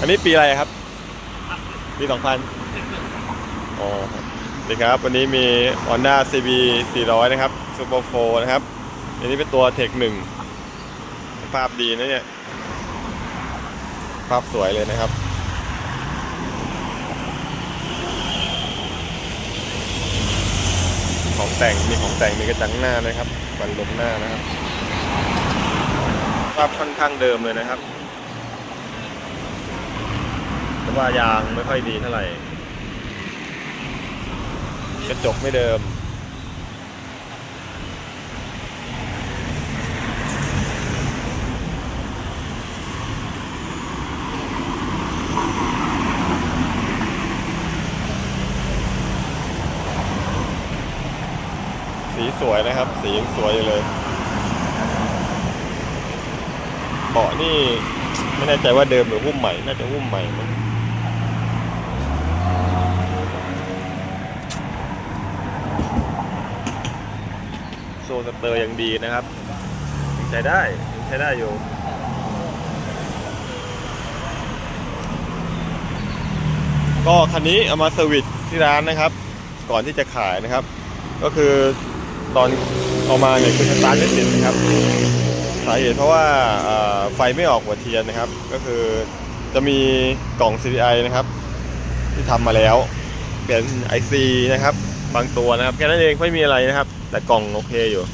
อันนี้ปีอะไรครับ ปีสองพันอ๋อดีครับ วันนี้มี Honda CB 400 นะครับ Super 4 นะครับ อันนี้เป็นตัวเทคหนึ่งภาพดีนะเนี่ย ภาพสวยเลยนะครับของแต่งมีของแต่งมีกระจังหน้านะครับบันลมหน้านะครับภาพค่อนข้างเดิมเลยนะครับ แต่ว่ายางไม่ค่อยดีเท่าไหร่กระจกไม่เดิมสีสวยนะครับ สียังสวยอยู่เลยเบาะนี่ไม่แน่ใจว่าเดิมหรือหุ้มใหม่ น่าจะหุ้มใหม่มั้ง โซ่สเตอร์ยังดีนะครับยังใช้ได้ยังใช้ได้อยู่ก็คันนี้เอามาเซอร์วิสที่ร้านนะครับ ก่อนที่จะขายนะครับ ก็คือตอนเอามาเนี่ยคือสตาร์ทไม่ติดนะครับสาเหตุเพราะว่าไฟไม่ออกหัวเทียนนะครับ ก็คือจะมีกล่อง CDI นะครับ ที่ทำมาแล้ว เป็น IC นะครับ บางตัวนะครับ แค่นั้นเองไม่มีอะไรนะครับ แต่กล่องโอเคอยู่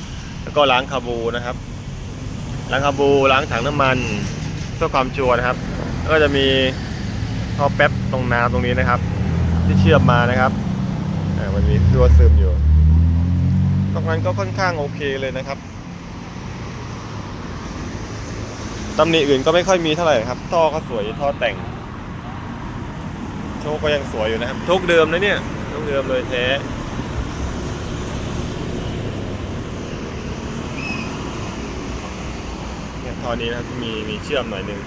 แล้วก็ล้างคาบูนะครับ ล้างคาบูล้างถังน้ำมันเพื่อความชัวร์นะครับ แล้วก็จะมีท่อแป๊บตรงน้ำตรงนี้นะครับ ที่เชื่อมมานะครับมันมีรั่วซึมอยู่ตรงนั้นก็ค่อนข้างโอเคเลยนะครับตำหนิอื่นก็ไม่ค่อยมีเท่าไหร่ครับ ท่อก็สวยท่อแต่ง ชคก็ยังสวยอยู่นะครับโชคเดิมนะเนี่ยโชคเดิมเลยแท้เนี่ยท่อนี้นะครับมีมีเชื่อมหน่อยหนึง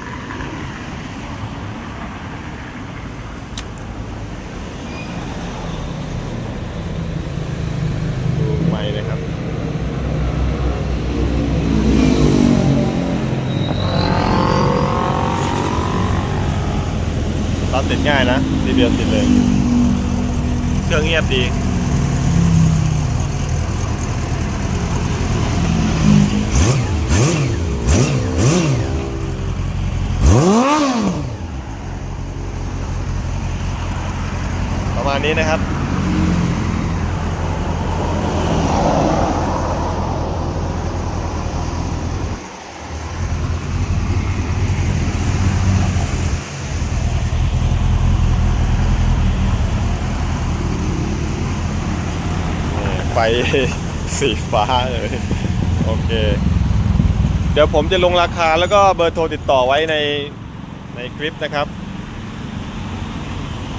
ดูไม่นะครับ ตอนติดง่ายนะทีเดียวติดเลย เครื่องเงียบดีประมาณนี้นะครับ ไฟสีฟ้าเลยโอเค เดี๋ยวผมจะลงราคาแล้วก็เบอร์โทรติดต่อไว้ในในคลิปนะครับ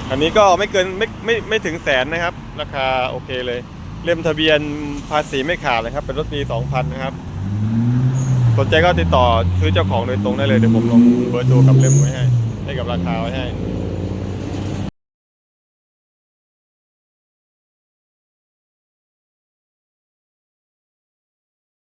อันนี้ก็ไม่เกินไม่ไม่ไม่ถึงแสนนะครับ ราคาโอเคเลย เล่มทะเบียนภาษีไม่ขาดเลยครับ เป็นรถปี 2000 นะครับสนใจก็ติดต่อซื้อเจ้าของโดยตรงได้เลย เดี๋ยวผมลงเบอร์โทรกับเล่มไว้ให้ ให้กับราคาไว้ให้